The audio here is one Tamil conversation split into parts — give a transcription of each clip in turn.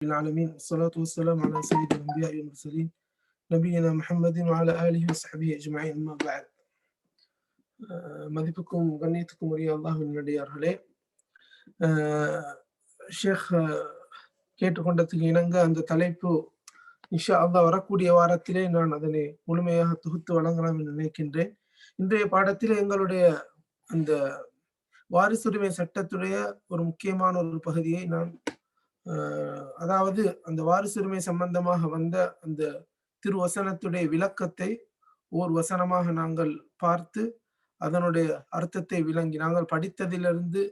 العالمين والصلاة والسلام على سيد الأنبياء والمرسلين نبينا محمد وعلى آله وصحبه أجمعين أما بعد அஹ் மதிப்புக்கும் கண்ணியத்துக்கும் உரிய அல்லாஹின் நடிகார்களே ஷேக் கேட்டுக்கொண்டதுக்கு இணங்க அந்த தலைப்பு இன்ஷா அல்லாஹ் வரக்கூடிய வாரத்திலே நான் அதனை முழுமையாக தொகுத்து வழங்கலாம் என்று நினைக்கின்றேன் இன்றைய பாடத்தில் எங்களுடைய அந்த வாரிசுரிமை சட்டத்துடைய ஒரு முக்கியமான ஒரு பகுதியை நான் அஹ், அதாவது அந்த வாரிசுரிமை சம்பந்தமாக வந்த அந்த திருவசனத்துடைய விளக்கத்தை ஓர் வசனமாக நாங்கள் பார்த்து அதனுடைய அர்த்தத்தை விளங்கி நாங்கள் படித்ததிலிருந்து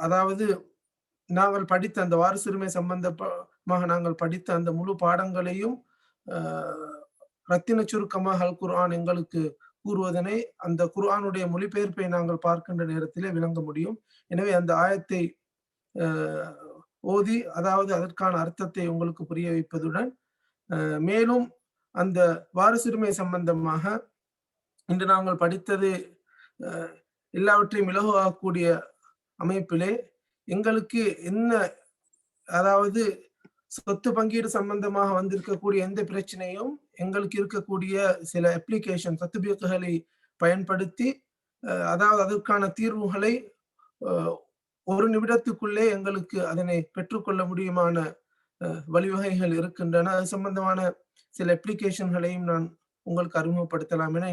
அதாவது நாங்கள் படித்த அந்த வாரிசுரிமை சம்பந்தமாக நாங்கள் படித்த அந்த முழு பாடங்களையும் ரத்தின சுருக்கமாக அல் குர்ஆன் எங்களுக்கு கூறுவதனை அந்த குர்ஆனுடைய மொழிபெயர்ப்பை நாங்கள் பார்க்கின்ற நேரத்திலே விளங்க முடியும். எனவே அந்த ஆயத்தை ஓதி அதாவது அதற்கான அர்த்தத்தை உங்களுக்கு புரிய வைப்பதுடன் மேலும் அந்த வாரிசுரிமை சம்பந்தமாக இன்று நாங்கள் படித்தது எல்லாவற்றையும் இலகுவாகக்கூடிய அமைப்பிலே எங்களுக்கு என்ன அதாவது சொத்து பங்கீடு சம்பந்தமாக வந்திருக்கக்கூடிய எந்த பிரச்சனையும் எங்களுக்கு இருக்கக்கூடிய சில அப்ளிகேஷன் தத்துபியக்குகளை பயன்படுத்தி அதாவது அதற்கான தீர்வுகளை ஒரு நிமிடத்துக்குள்ளே எங்களுக்கு அதனை பெற்றுக்கொள்ள முடியுமான வழிவகைகள் இருக்கின்றன. அது சம்பந்தமான சில அப்ளிகேஷன்களையும் நான் உங்களுக்கு அறிமுகப்படுத்தலாம் என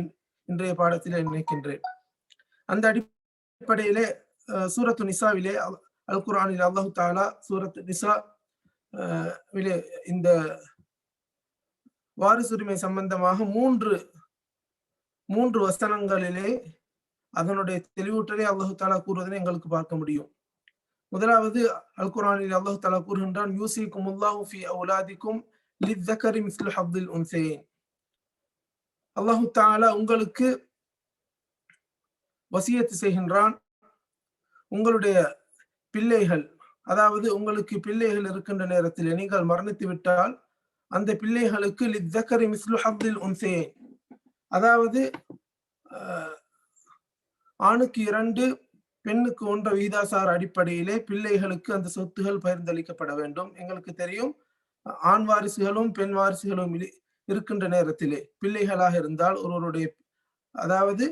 இன்றைய பாடத்தில் நினைக்கின்றேன். அந்த அடிப்படையிலே சூரத்து நிசாவிலே அல்- குரானில் அல்லாஹு தாலா சூரத் நிசா விலே இந்த வாரிசுரிமை சம்பந்தமாக மூன்று மூன்று வசனங்களிலே அதனுடைய தெளிவூட்டலை அல்லாஹு தாலா கூறுவதனை எங்களுக்கு பார்க்க முடியும். முதலாவது அல் குரானில் அல்லாஹு தலா கூறுகின்றான் யூசிக்கும் அல்லாஹு ஃபி அவுலாதிக்கும் லித்தகரி மிஸ்லு ஹப்துல் உன்சேன் அல்லாஹு தாலா உங்களுக்கு வசியத்து செய்கின்றான். உங்களுடைய பிள்ளைகள் அதாவது உங்களுக்கு பிள்ளைகள் இருக்கின்ற நேரத்தில் நீங்கள் மரணித்து விட்டால் அந்த பிள்ளைகளுக்கு லித்தகரி மிஸ்லு ஹப்தில் உன்சேன் அதாவது ஆஹ், ஆணுக்கு இரண்டு பெண்ணுக்கு ஒன்ற வீதாசார அடிப்படையிலே பிள்ளைகளுக்கு அந்த சொத்துகள் பகிர்ந்தளிக்கப்பட வேண்டும். எங்களுக்கு தெரியும் ஆண் வாரிசுகளும் பெண் வாரிசுகளும் இருக்கின்ற நேரத்திலே பிள்ளைகளாக இருந்தால் ஒருவருடைய அதாவது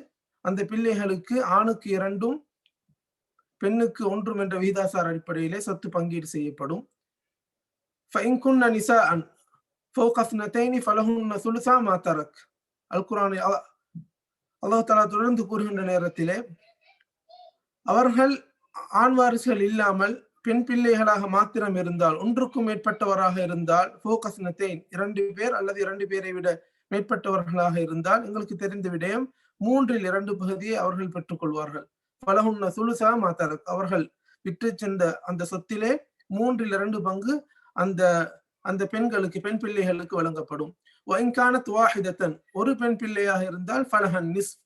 அந்த பிள்ளைகளுக்கு ஆணுக்கு இரண்டும் பெண்ணுக்கு ஒன்றும் என்ற விகிதாசார அடிப்படையிலே சொத்து பங்கீடு செய்யப்படும். அல்குரானை குரானை அல்லாஹ் தலா தொடர்ந்து கூறுகின்ற நேரத்திலே அவர்கள் ஆண் வாரிசுகள் இல்லாமல் பெண் பிள்ளைகளாக மாத்திரம் இருந்தால் ஒன்றுக்கும் மேற்பட்டவராக இருந்தால் போகஸ்னத்தேன் இரண்டு பேர் அல்லது இரண்டு பேரை விட மேற்பட்டவர்களாக இருந்தால் எங்களுக்கு தெரிந்த விடயம் மூன்றில் இரண்டு பகுதியை அவர்கள் பெற்றுக்கொள்வார்கள் பலகுன்ன சுலுசா மாத்தரக் அவர்கள் விற்று சென்ற அந்த சொத்திலே மூன்றில் இரண்டு பங்கு அந்த அந்த பெண்களுக்கு பெண் பிள்ளைகளுக்கு வழங்கப்படும். வைங்கான துவாஹிதத்தன் ஒரு பெண் பிள்ளையாக இருந்தால் ஃபலஹன் நிஸ்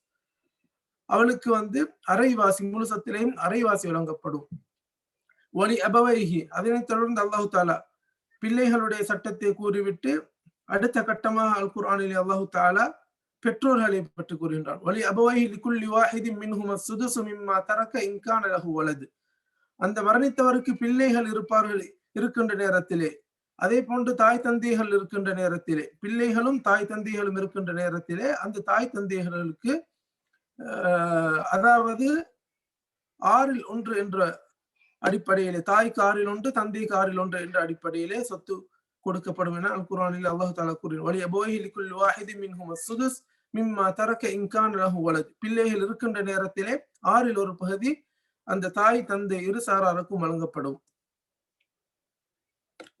அவளுக்கு வந்து அரைவாசி முழு சத்திலையும் அரைவாசி வழங்கப்படும். ஒலி அபவைஹி அதனைத் தொடர்ந்து அல்லாஹு தாலா பிள்ளைகளுடைய சட்டத்தை கூறிவிட்டு அடுத்த கட்டமாக அல் குர்ஆனில் அல்லாஹு தாலா பெற்றோர்களை பற்றி கூறுகின்றான். ஒலி அபவைஹி லிகுல்லி வாஹிதி மின்ஹும சுதுசு மிம்மா தரக்க இன்கான அழகு வலது. அந்த மரணித்தவருக்கு பிள்ளைகள் இருப்பார்கள் இருக்கின்ற நேரத்திலே. அதே போன்று தாய் தந்தைகள் இருக்கின்ற நேரத்திலே. பிள்ளைகளும் தாய் தந்தைகளும் இருக்கின்ற நேரத்திலே. அந்த தாய் தந்தைகளுக்கு அதாவது ஆறில் ஒன்று என்ற அடிப்படையிலே தாய்க்கு ஆறில் ஒன்று தந்தைக்கு ஆறில் ஒன்று என்ற அடிப்படையிலே சொத்து கொடுக்கப்படும் என அல் குர்ஆனில் அல்லாஹ் தாலா கூறினார் வலி அபோஹி லிக்குல் வாஹிதி மின்ஹும் சுதுஸ் மிம்மா தரக்க இன்கான் லஹு வலது பிள்ளைகள் இருக்கின்ற நேரத்திலே ஆறில் ஒரு பகுதி அந்த தாய் தந்தை இரு சாராருக்கும் வழங்கப்படும்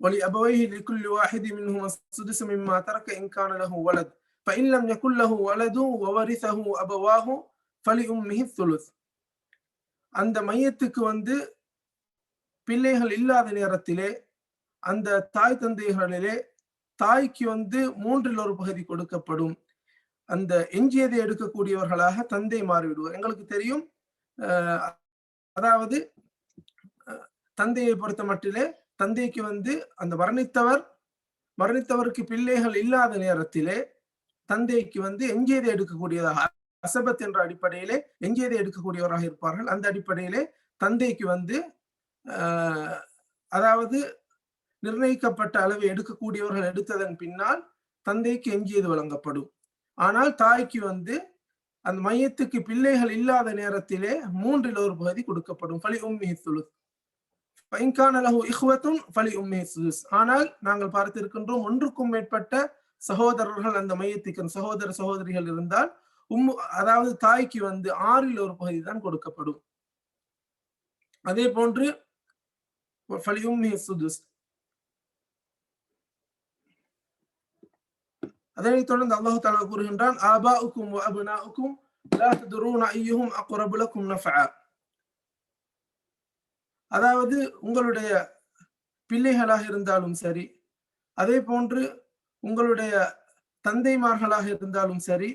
ولأبويه لكل واحد منهما السدس مما ترك إن كان له ولد فإن لم يكن له ولد وورثه أبواه ஃபலி மிகு துலுத் அந்த மையத்துக்கு வந்து பிள்ளைகள் இல்லாத நேரத்திலே அந்த தாய் தந்தைகளிலே தாய்க்கு வந்து மூன்றில் ஒரு பகுதி கொடுக்கப்படும். அந்த எஞ்சியதை எடுக்கக்கூடியவர்களாக தந்தை மாறிவிடுவார். எங்களுக்கு தெரியும் அதாவது தந்தையை பொறுத்த மட்டிலே தந்தைக்கு வந்து அந்த மரணித்தவர் மரணித்தவருக்கு பிள்ளைகள் இல்லாத நேரத்திலே தந்தைக்கு வந்து எஞ்சியதை எடுக்கக்கூடியதாக அசபத் என்ற அடிப்படையிலே எங்கேதை எடுக்கக்கூடியவராக இருப்பார்கள்? அந்த அடிப்படையிலே தந்தைக்கு வந்து ஆஹ், அதாவது நிர்ணயிக்கப்பட்ட அளவை எடுக்கக்கூடியவர்கள் எடுத்ததன் பின்னால் தந்தைக்கு எஞ்சியது வழங்கப்படும். ஆனால் தாய்க்கு வந்து அந்த மையத்துக்கு பிள்ளைகள் இல்லாத நேரத்திலே மூன்றில் ஒரு பகுதி கொடுக்கப்படும். பலி உம்மி சுலுஸ் பலி உம்மி சுலுஸ் ஆனால் நாங்கள் பார்த்திருக்கின்றோம் ஒன்றுக்கும் மேற்பட்ட சகோதரர்கள் அந்த மையத்துக்கு சகோதர சகோதரிகள் இருந்தால் உம்மு அதாவது தாய்க்கு வந்து ஆறில் ஒரு பகுதி தான் கொடுக்கப்படும். அதே போன்று அதனைத் தொடர்ந்து அல்லாஹு தாலா கூறுகின்றான் ஆபா உக்கும் அபுனா உக்கும் அதாவது உங்களுடைய பிள்ளைகளாக இருந்தாலும் சரி அதே போன்று உங்களுடைய தந்தைமார்களாக இருந்தாலும் சரி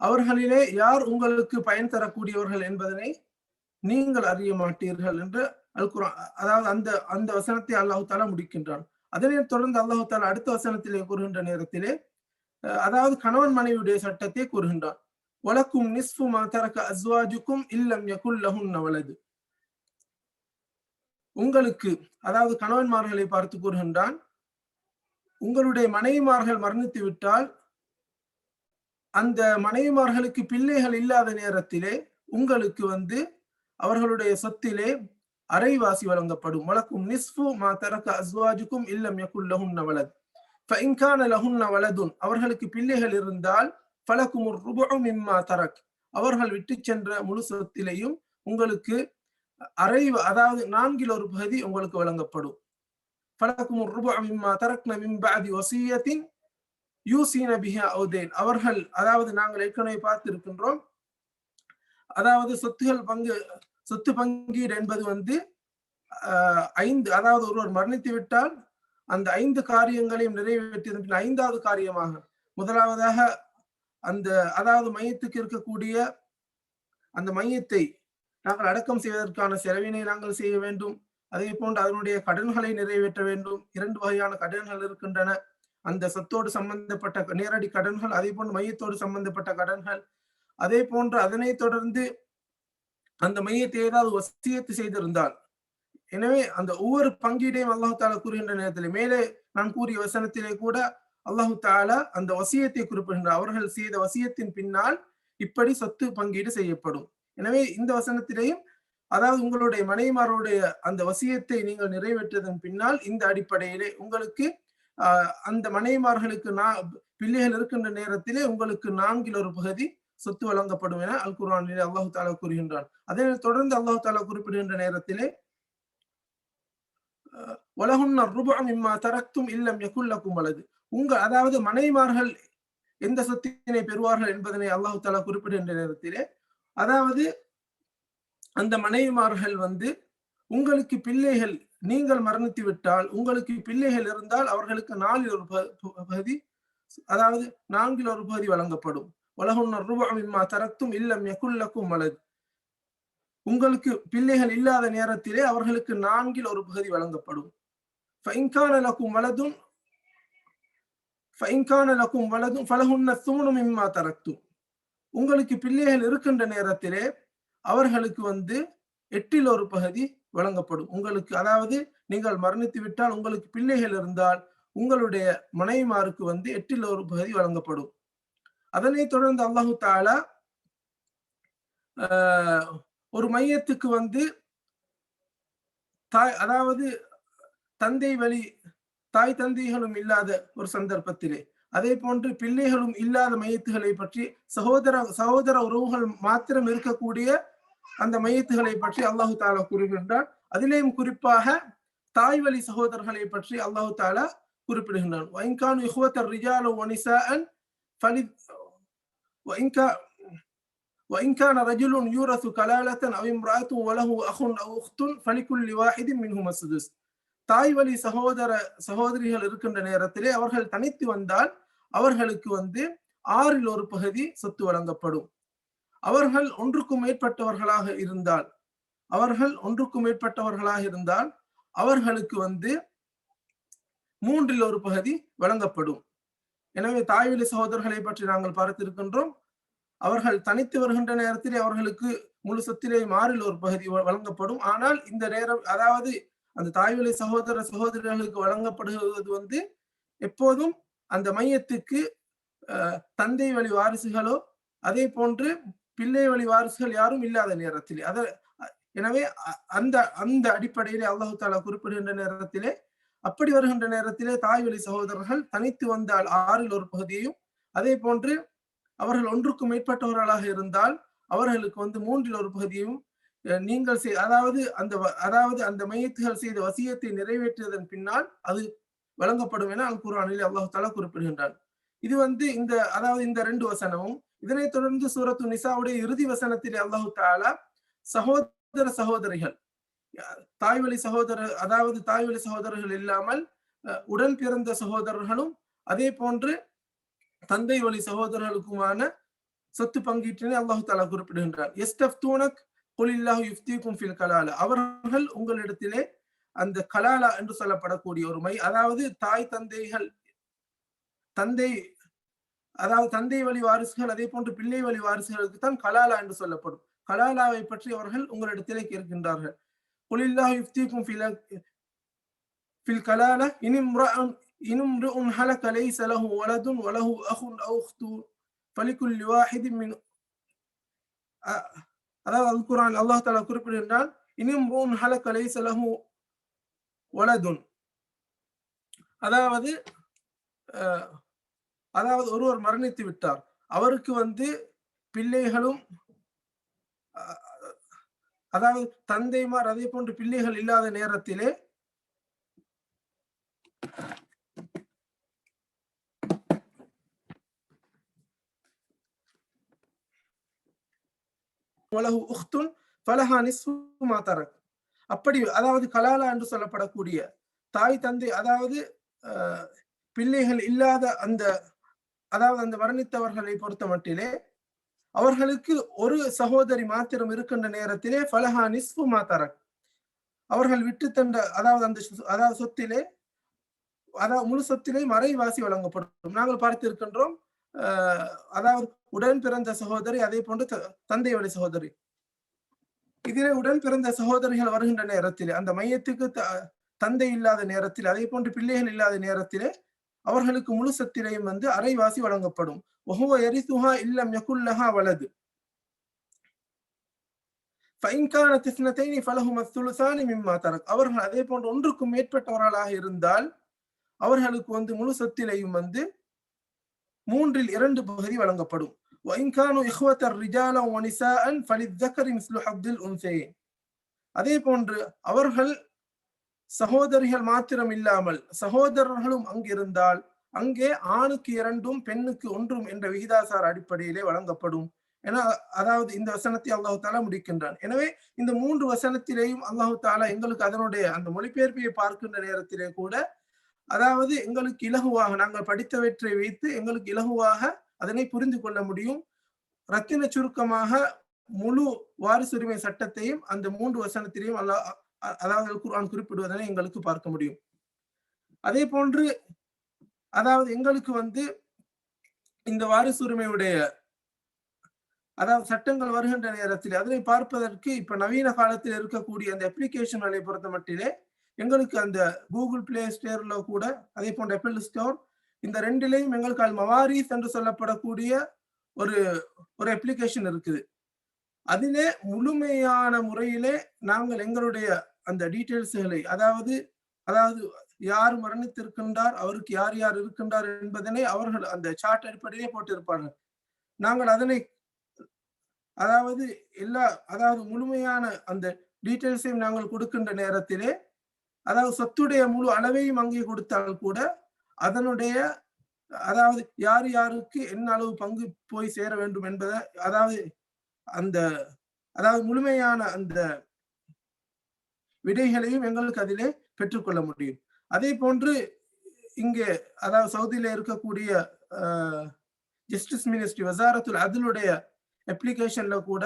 அவர்களிலே யார் உங்களுக்கு பயன் தரக்கூடியவர்கள் என்பதனை நீங்கள் அறிய மாட்டீர்கள் என்று அல் குரான் அதாவது அந்த அந்த வசனத்தை அல்லாஹு தாலா முடிக்கின்றான். அதனை தொடர்ந்து அல்லாஹு தாலா அடுத்த வசனத்திலே கூறுகின்ற நேரத்திலே அதாவது கணவன் மனைவியுடைய சட்டத்தை கூறுகின்றான். வழக்கும் நிஸ்பு மாதரக அஸ்வாஜுக்கும் இல்லம் யகுல்லஹும் அவளது உங்களுக்கு அதாவது கணவன்மார்களை பார்த்து கூறுகின்றான் உங்களுடைய மனைவிமார்கள் மரணித்து விட்டால் அந்த மனைவிமார்களுக்கு பிள்ளைகள் இல்லாத நேரத்திலே உங்களுக்கு வந்து அவர்களுடைய சொத்திலே அரைவாசி வழங்கப்படும். வழக்கும் நிஸ்பு மா தரக்க அஸ்வாஜுக்கும் இல்லம் யகுல்லஹுன் வலது. ஃபைன்கான லஹுன்ன வலதுன். அவர்களுக்கு பிள்ளைகள் இருந்தால் ஃபலக்கும் ருபும் இம்மா தரக். அவர்கள் விட்டு சென்ற முழு சொத்திலையும் உங்களுக்கு அரை அதாவது நான்கில் ஒரு பகுதி உங்களுக்கு வழங்கப்படும். ஃபலக்கும் ருபும் இம்மா தரக் மின் பாதி வசியத்தின் யூசீன பிஹா அவுதேன். அவர்கள் அதாவது நாங்கள் ஏற்கனவே பார்த்திருக்கின்றோம் அதாவது சொத்துகள் பங்கு சொத்து பங்கீடு என்பது வந்து ஐந்து அதாவது ஒருவர் மரணித்து விட்டால் அந்த ஐந்து காரியங்களையும் நிறைவேற்றியதன் பின் ஐந்தாவது காரியமாக முதலாவதாக அந்த அதாவது மையத்துக்கு இருக்கக்கூடிய அந்த மையத்தை நாங்கள் அடக்கம் செய்வதற்கான செலவினை நாங்கள் செய்ய வேண்டும். அதே போன்று அதனுடைய கடன்களை நிறைவேற்ற வேண்டும். இரண்டு வகையான கடன்கள் இருக்கின்றன. அந்த சத்தோடு சம்பந்தப்பட்ட நேரடி கடன்கள் அதே போன்று மையத்தோடு சம்பந்தப்பட்ட கடன்கள் அதே போன்று அதனை தொடர்ந்து அந்த மையத்தை ஏதாவது வசியத்து செய்திருந்தால். எனவே அந்த ஒவ்வொரு பங்கீடையும் அல்லாஹு தாலா கூறுகின்ற நேரத்தில் மேலே நான் கூறிய வசனத்திலே கூட அல்லாஹு தாலா அந்த வசியத்தை குறிப்பிடுகின்றார். அவர்கள் செய்த வசியத்தின் பின்னால் இப்படி சொத்து பங்கீடு செய்யப்படும். எனவே இந்த வசனத்திலேயும் அதாவது உங்களுடைய மனைவிமாருடைய அந்த வசியத்தை நீங்கள் நிறைவேற்றதன் பின்னால் இந்த அடிப்படையிலே உங்களுக்கு அந்த மனைவிமார்களுக்கு நான் பிள்ளைகள் இருக்கின்ற நேரத்திலே உங்களுக்கு நான்கில் ஒரு பகுதி சொத்து வழங்கப்படும் என அல் குர்ஆனிலே அல்லாஹு தாலா கூறுகின்றான். அதே தொடர்ந்து அல்லாஹு தாலா குறிப்பிடுகின்ற நேரத்திலே உலகுன்ன ருபம் இம்மா தரக்தும் இல்லம் எக்குள்ளக்கும் வலது. உங்க அதாவது மனைவிமார்கள் எந்த சொத்தினை பெறுவார்கள் என்பதனை அல்லாஹு தாலா குறிப்பிடுகின்ற நேரத்திலே அதாவது அந்த மனைவிமார்கள் வந்து உங்களுக்கு பிள்ளைகள் நீங்கள் மரணித்து விட்டால் உங்களுக்கு பிள்ளைகள் இருந்தால் அவர்களுக்கு நாலில் ஒரு பகுதி அதாவது நான்கில் ஒரு பகுதி வழங்கப்படும். உலகுன்னர் ரூபாவிம்மா தரத்தும் இல்லம் எக்குள்ளக்கும் வலது உங்களுக்கு பிள்ளைகள் இல்லாத நேரத்திலே அவர்களுக்கு நான்கில் ஒரு பகுதி வழங்கப்படும். ஃபைன்கானலக்கும் வலதும் ஃபைன்கானலக்கும் வலதும் ஃபலகுன்ன சுமனும் இம்மா தரத்தும் உங்களுக்கு பிள்ளைகள் இருக்கின்ற நேரத்திலே அவர்களுக்கு வந்து எட்டில் ஒரு பகுதி வழங்கப்படும். உங்களுக்கு அதாவது நீங்கள் மரணித்து விட்டால் உங்களுக்கு பிள்ளைகள் இருந்தால் உங்களுடைய மனைவிமாருக்கு வந்து எட்டில் ஒரு பகுதி வழங்கப்படும். அதனை தொடர்ந்து அல்லாஹு தாலா ஒரு மையத்துக்கு வந்து தாய் அதாவது தந்தை வழி தாய் தந்தைகளும் இல்லாத ஒரு சந்தர்ப்பத்திலே. அதே போன்று பிள்ளைகளும் இல்லாத மையத்துகளை பற்றி சகோதர சகோதர உறவுகள் மாத்திரம் இருக்கக்கூடிய அந்த மையத்துகளை பற்றி அல்லாஹு தாலா கூறுகின்றார் அதிலேயும் குறிப்பாக தாய் வழி சகோதரர்களை பற்றி அல்லாஹு தாலா குறிப்பிடுகின்றான் வைன்கான் இஹ்வத்தர் ரிஜாலு வனிசாஅன் ஃபலி வைன்கா وإن كان رجل يورث كلالة أو امرأة وله أخ أو أخت فلكل واحد منهما السدس தாய் வழி சகோதர சகோதரிகள் இருக்கின்ற நேரத்திலே அவர்கள் தனித்து வந்தால் அவர்களுக்கு வந்து ஆறில் ஒரு பகுதி சொத்து வழங்கப்படும் அவர்கள் ஒன்றுக்கும் மேற்பட்டவர்களாக இருந்தால் அவர்கள் ஒன்றுக்கும் மேற்பட்டவர்களாக இருந்தால் அவர்களுக்கு வந்து மூன்றில் ஒரு பகுதி வழங்கப்படும். எனவே தாய்வழி சகோதரர்களை பற்றி நாங்கள் பார்த்திருக்கின்றோம். அவர்கள் தனித்து வருகின்ற நேரத்திலே அவர்களுக்கு முழு சொத்திலே மாறில் ஒரு பகுதி வழங்கப்படும். ஆனால் இந்த நேரம் அதாவது அந்த தாய்வழி சகோதர சகோதரர்களுக்கு வழங்கப்படுகிறது வந்து எப்போதும் அந்த மையத்துக்கு தந்தை வழி வாரிசுகளோ அதே போன்று பிள்ளை வழி வாரிசுகள் யாரும் இல்லாத நேரத்தில். அத எனவே அந்த அந்த அடிப்படையிலே அல்லாஹு தாலா குறிப்பிடுகின்ற நேரத்திலே அப்படி வருகின்ற நேரத்திலே தாய் வழி சகோதரர்கள் தனித்து வந்தால் ஆறில் ஒரு பகுதியையும் அதே போன்று அவர்கள் ஒன்றுக்கும் மேற்பட்டவர்களாக இருந்தால் அவர்களுக்கு வந்து மூன்றில் ஒரு பகுதியும் நீங்கள் செய் அதாவது அந்த அதாவது அந்த மையத்துகள் செய்த வசியத்தை நிறைவேற்றியதன் பின்னால் அது வழங்கப்படும் என அல் குரானில் அல்லாஹு தாலா குறிப்பிடுகின்றான். இது வந்து இந்த அதாவது இந்த ரெண்டு வசனமும் இதனைத் தொடர்ந்து சூரத்து நிசாவுடைய இறுதி வசனத்திலே அல்லாஹு தாலா சகோதர சகோதரிகள் தாய்வழி சகோதரர் அதாவது தாய்வழி சகோதரர்கள் இல்லாமல் உடன் பிறந்த சகோதரர்களும் அதே போன்று தந்தை வழி சகோதரர்களுக்குமான சொத்து பங்கீட்டினை அல்லாஹு தாலா குறிப்பிடுகின்றார் எஸ்டப் தூனக் குலில்லாஹு யுஃப்திக்கும் ஃபில் கலால. அவர்கள் உங்களிடத்திலே அந்த கலாலா என்று சொல்லப்படக்கூடிய ஒரு மை அதாவது தாய் தந்தைகள் தந்தை அதாவது தந்தை வழி வாரிசுகள் அதே போன்று பிள்ளை வழி வாரிசுகளுக்கு தான் கலாலா என்று சொல்லப்படும். கலாலாவை பற்றி அவர்கள் உங்களிடத்திலே கேட்கின்றார்கள். குலில்லா யுப்திக்கும் ஃபில் ஃபில் கலாலா இனிம்ரஅன் ஹலக லைஸ லஹு வலதுன் வலஹு அஹுன் ஃபலிகுல்லி வாஹிதின் மின் அதாவது அல் குரான் அல்லாஹ் தாலா குறிப்பிடுகின்றான் ஹலக லைஸ லஹு வலதுன். அதாவது அதாவது ஒருவர் மரணித்து விட்டார். அவருக்கு வந்து பிள்ளைகளும் அதாவது தந்தைமார் அதே போன்று பிள்ளைகள் இல்லாத நேரத்திலே உஹ்துன் அப்படி அதாவது கலாலா என்று சொல்லப்படக்கூடிய தாய் தந்தை அதாவது பிள்ளைகள் இல்லாத அந்த அதாவது அந்த மரணித்தவர்களை பொறுத்த மட்டிலே அவர்களுக்கு ஒரு சகோதரி மாத்திரம் இருக்கின்ற நேரத்திலே பலஹா நிஸ்பு மாத்தரக் அவர்கள் விட்டு தந்த அதாவது அந்த அதாவது சொத்திலே அதாவது முழு சொத்திலே மறைவாசி வழங்கப்படும். நாங்கள் பார்த்திருக்கின்றோம் அதாவது உடன் பிறந்த சகோதரி அதே போன்று தந்தை வழி சகோதரி. இதிலே உடன் பிறந்த சகோதரிகள் வருகின்ற நேரத்தில் அந்த மையத்துக்கு தந்தை இல்லாத நேரத்தில் அதே போன்று பிள்ளைகள் இல்லாத நேரத்திலே அவர்களுக்கு முழு சத்திரையும் வந்து அரைவாசி வழங்கப்படும். ஒஹுவ எரிசுஹா இல்லம் யகுல்லஹா வலது. அவர்கள் அதே போன்று ஒன்றுக்கும் மேற்பட்டவர்களாக இருந்தால் அவர்களுக்கு வந்து முழு சொத்திலையும் வந்து மூன்றில் இரண்டு பகுதி வழங்கப்படும். அதே போன்று அவர்கள் சகோதரிகள் மாத்திரம் இல்லாமல் சகோதரர்களும் அங்கிருந்தால் அங்கே ஆணுக்கு இரண்டும் பெண்ணுக்கு ஒன்றும் என்ற விகிதாசார அடிப்படையிலே வழங்கப்படும். என அதாவது இந்த வசனத்தை அல்லாஹு தாலா முடிக்கின்றான். எனவே இந்த மூன்று வசனத்திலேயும் அல்லாஹு தாலா எங்களுக்கு அதனுடைய அந்த மொழிபெயர்ப்பையை பார்க்கின்ற நேரத்திலே கூட அதாவது எங்களுக்கு இலகுவாக நாங்கள் படித்தவற்றை வைத்து எங்களுக்கு இலகுவாக அதனை புரிந்து கொள்ள முடியும். ரத்தின சுருக்கமாக முழு வாரிசுரிமை சட்டத்தையும் அந்த மூன்று வசனத்திலையும் அல்லாஹ் அதாவது குர்ஆன் குறிப்பிடுவதனை எங்களுக்கு பார்க்க முடியும். அதே போன்று அதாவது எங்களுக்கு வந்து இந்த வாரிசுரிமையுடைய அதாவது சட்டங்கள் வருகின்ற நேரத்தில் அதனை பார்ப்பதற்கு இப்ப நவீன காலத்தில் இருக்கக்கூடிய அந்த அப்ளிகேஷன்களை பொறுத்த மட்டிலே எங்களுக்கு அந்த கூகுள் பிளே ஸ்டோர்ல கூட அதே போன்ற ஆப்பிள் ஸ்டோர் இந்த ரெண்டிலையும் எங்களுக்கு அல் மவாரிஸ் என்று சொல்லப்படக்கூடிய ஒரு ஒரு அப்ளிகேஷன் இருக்குது. அதிலே முழுமையான முறையிலே நாங்கள் எங்களுடைய அந்த டீட்டெயில்ஸ்களை அதாவது அதாவது யார் மரணித்திருக்கின்றார் அவருக்கு யார் யார் இருக்கின்றார் என்பதனை அவர்கள் அந்த சார்ட் அடிப்படையிலே போட்டிருப்பார்கள். நாங்கள் அதனை அதாவது எல்லா அதாவது முழுமையான அந்த டீட்டெயில்ஸையும் நாங்கள் கொடுக்கின்ற நேரத்திலே அதாவது சொத்துடைய முழு அளவையும் அங்கே கொடுத்தால் கூட அதனுடைய அதாவது யார் யாருக்கு என்ன அளவு பங்கு போய் சேர வேண்டும் என்பதை அதாவது அந்த அதாவது முழுமையான அந்த விடைகளையும் எங்களுக்கு அதிலே பெற்றுக்கொள்ள முடியும். அதே போன்று இங்கே அதாவது சவுதியில இருக்கக்கூடிய ஜஸ்டிஸ் மினிஸ்ட்ரி வசாரத்துல் அதனுடைய அப்ளிகேஷன்ல கூட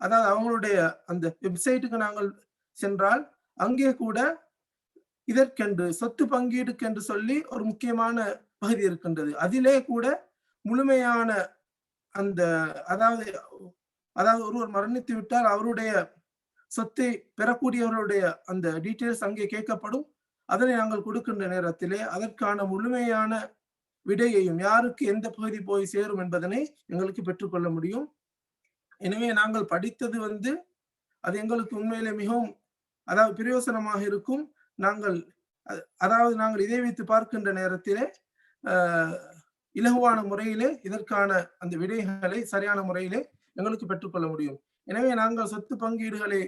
அதாவது அவங்களுடைய அந்த வெப்சைட்டுக்கு நாங்கள் சென்றால் அங்கே கூட இதற்கென்று சொத்து பங்கீடுக்கென்று சொல்லி ஒரு முக்கியமான பகுதி இருக்கின்றது. அதிலே கூட முழுமையான அந்த அதாவது அதாவது ஒருவர் மரணித்து விட்டால் அவருடைய சொத்தை பெறக்கூடியவர்களுடைய அந்த டீட்டெயில்ஸ் அங்கே கேட்கப்படும். அதனை நாங்கள் கொடுக்கின்ற நேரத்திலே அதற்கான முழுமையான விடையையும் யாருக்கு எந்த பகுதி போய் சேரும் என்பதனை எங்களுக்கு பெற்றுக்கொள்ள முடியும். எனவே நாங்கள் படித்தது வந்து அது எங்களுக்கு உண்மையிலே மிகவும் அதாவது பிரயோசனமாக இருக்கும். நாங்கள் அதாவது நாங்கள் இதை வைத்து பார்க்கின்ற நேரத்திலே ஆஹ், இலகுவான முறையிலே இதற்கான அந்த விடைகளை சரியான முறையிலே எங்களுக்கு பெற்றுக்கொள்ள முடியும். எனவே நாங்கள் சொத்து பங்கீடுகளை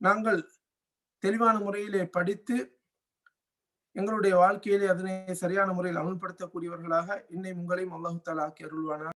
நாங்கள் தெளிவான முறையிலே படித்து எங்களுடைய வாழ்க்கையிலே அதனை சரியான முறையில் அமல்படுத்தக்கூடியவர்களாக என்னை உங்களையும் அல்லாஹு தாலா ஆக்கி அருள்வானா